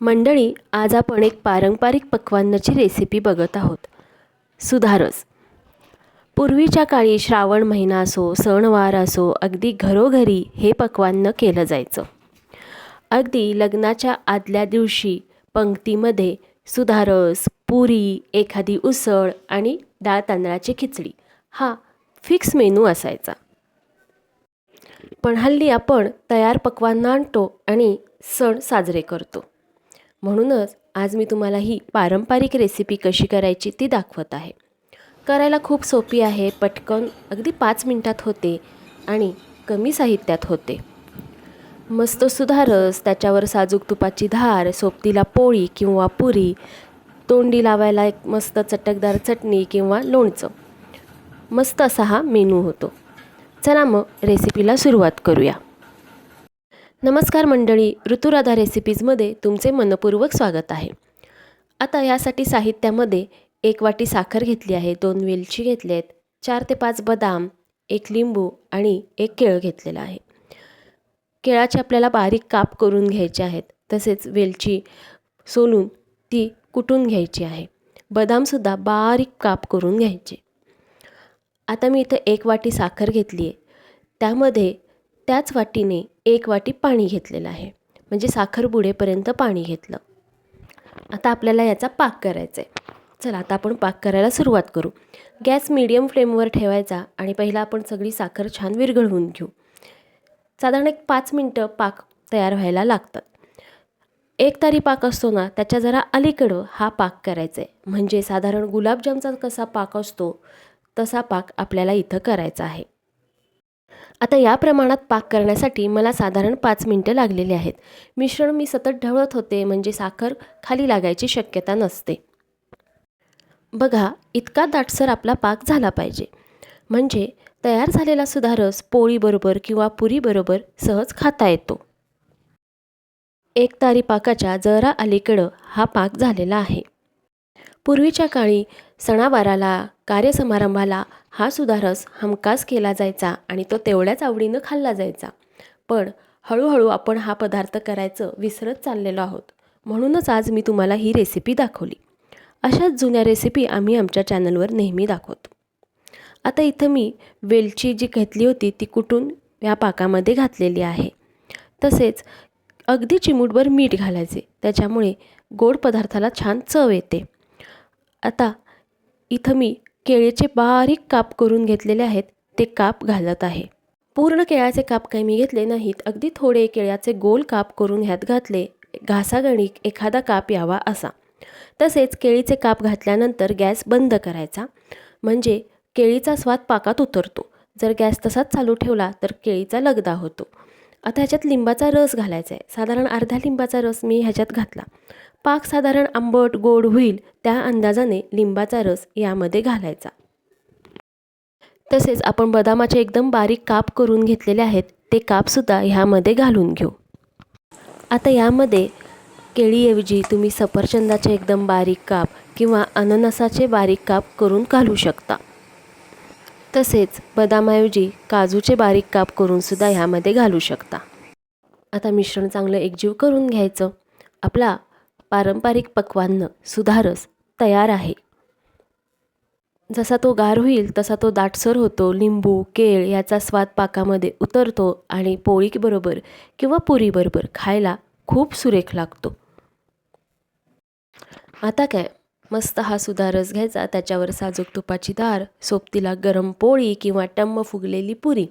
मंडळी आज आपण एक पारंपरिक पक्वान्नाची रेसिपी बघत आहोत. सुधारस. पूर्वीच्या काळी श्रावण महिना असो सणवार असो अगदी घरोघरी हे पक्वान्न केलं जायचं. अगदी लग्नाच्या आदल्या दिवशी पंक्तीमध्ये सुधारस पुरी एखादी उसळ आणि डाळ तांदळाची खिचडी. हा फिक्स मेनू असायचा. पण हल्ली आपण तयार पक्वान्न आणतो आणि सण साजरे करतो. म्हणूनच आज मी तुम्हाला ही पारंपरिक रेसिपी कशी करायची ती दाखवत आहे. करायला खूप सोपी आहे पटकन अगदी पाच मिनटात होते आणि कमी साहित्यात होते. मस्त सुधारस त्याच्यावर साजूक तुपाची धार सोबतीला पोळी किंवा पुरी तोंडी लावायला एक मस्त चटकदार चटणी किंवा लोणचं. मस्त असा हा मेनू होतो. चला मग रेसिपीला सुरुवात करूया. नमस्कार मंडळी ऋतुराधा रेसिपीजमध्ये तुमचे मनपूर्वक स्वागत आहे. आता यासाठी साहित्यामध्ये एक वाटी साखर घेतली आहे दोन वेलची घेतली आहेत चार ते पाच बदाम एक लिंबू आणि एक केळ घेतलेलं आहे. केळाचे आपल्याला बारीक काप करून घ्यायचे आहेत तसेच वेलची सोलून ती कुटून घ्यायची आहे. बदामसुद्धा बारीक काप करून घ्यायचे. आता मी इथं एक वाटी साखर घेतली आहे त्यामध्ये त्याच वाटीने एक वाटी पाणी घेतलेलं आहे. म्हणजे साखर बुडेपर्यंत पाणी घेतलं. आता आपल्याला याचा पाक करायचा आहे चला आता आपण पाक करायला सुरुवात करू. गॅस मिडियम फ्लेमवर ठेवायचा आणि पहिला आपण सगळी साखर छान विरघळवून घेऊ. साधारण एक पाच मिनटं पाक तयार व्हायला लागतात. एक तारी पाक असतो ना त्याच्या जरा अलीकडं हा पाक करायचा आहे म्हणजे साधारण गुलाबजामचा कसा पाक असतो तसा पाक आपल्याला इथं करायचा आहे. आता या प्रमाणात पाक करण्यासाठी मला साधारण पाच मिनटं लागलेली आहेत. मिश्रण मी सतत ढवळत होते म्हणजे साखर खाली लागायची शक्यता नसते. बघा इतका दाटसर आपला पाक झाला पाहिजे. म्हणजे तयार झालेला सुद्धा रस पोळीबरोबर किंवा पुरीबरोबर सहज खाता येतो. एक तारी पाकाच्या जरा अलीकडं हा पाक झालेला आहे. पूर्वीच्या काळी सणावाराला कार्यसमारंभाला हा सुधारस हमखास केला जायचा आणि तो तेवढ्याच आवडीनं खाल्ला जायचा. पण हळूहळू आपण हा पदार्थ करायचं विसरत चाललेलो आहोत. म्हणूनच आज मी तुम्हाला ही रेसिपी दाखवली. अशाच जुन्या रेसिपी आम्ही आमच्या चॅनलवर नेहमी दाखवतो. आता इथं मी वेलची जी घेतली होती ती कुटून या पाकामध्ये घातलेली आहे. तसेच अगदी चिमूटभर मीठ घालायचे. त्याच्यामुळे गोड पदार्थाला छान चव येते. आता इथं मी केळीचे बारीक काप करून घेतलेले आहेत ते काप घालत आहे. पूर्ण केळ्याचे काप काही मी घेतले नाहीत अगदी थोडे केळ्याचे गोल काप करून ह्यात घातले घासागणिक एखादा काप यावा असा. तसेच केळीचे काप घातल्यानंतर गॅस बंद करायचा म्हणजे केळीचा स्वाद पाकात उतरतो. जर गॅस तसाच चालू ठेवला तर केळीचा लगदा होतो. आता ह्याच्यात लिंबाचा रस घालायचा आहे. साधारण अर्धा लिंबाचा रस मी ह्याच्यात घातला. पाक साधारण आंबट गोड होईल त्या अंदाजाने लिंबाचा रस यामध्ये घालायचा. तसेच आपण बदामाचे एकदम बारीक काप करून घेतलेले आहेत ते कापसुद्धा ह्यामध्ये घालून घेऊ. आता यामध्ये केळीऐवजी तुम्ही सफरचंदाचे एकदम बारीक काप किंवा अननसाचे बारीक काप करून घालू शकता. तसेच बदामाऐवजी काजूचे बारीक काप करूनसुद्धा ह्यामध्ये घालू शकता. आता मिश्रण चांगलं एकजीव करून घ्यायचं. आपला पारंपरिक पक्वान्न सुधारस तयार आहे. जसा तो गार होईल तसा तो दाटसर होतो. लिंबू केळ याचा स्वाद पाकामध्ये उतरतो आणि पोळीबरोबर किंवा पुरीबरोबर खायला खूप सुरेख लागतो. आता काय? मस्त हा सुद्धा रस घ्यायचा. त्याच्यावर साजूक तुपाची दार सोबतीला गरम पोळी किंवा टम्म फुगलेली पुरी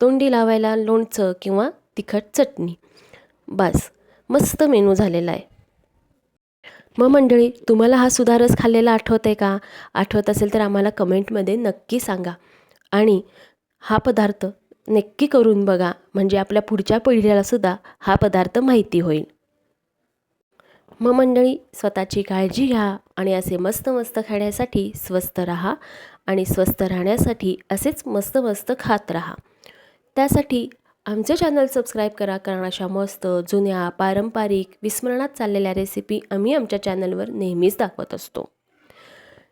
तोंडी लावायला लोणचं किंवा तिखट चटणी. बस मस्त मेनू झालेला आहे. मग मंडळी तुम्हाला हा सुधारस खाल्लेला आठवत आहे का? आठवत असेल तर आम्हाला कमेंटमध्ये नक्की सांगा. आणि हा पदार्थ नक्की करून बघा. म्हणजे आपल्या पुढच्या पिढीलासुद्धा हा पदार्थ माहिती होईल. मग मंडळी स्वतःची काळजी घ्या आणि असे मस्त मस्त खाण्यासाठी स्वस्त राहा आणि स्वस्त राहण्यासाठी असेच मस्त मस्त खात राहा. त्यासाठी आमचं चॅनल सबस्क्राईब करा कारण अशा मस्त जुन्या पारंपरिक विस्मरणात चाललेल्या रेसिपी आम्ही आमच्या चॅनलवर नेहमीच दाखवत असतो.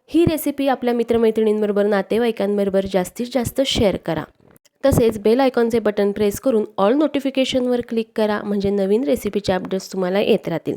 ही रेसिपी आपल्या मित्रमैत्रिणींबरोबर नातेवाईकांबरोबर जास्तीत जास्त शेअर करा. तसेच बेल आयकॉनचे बटन प्रेस करून ऑल नोटिफिकेशनवर क्लिक करा म्हणजे नवीन रेसिपीचे अपडेट्स तुम्हाला येत राहतील.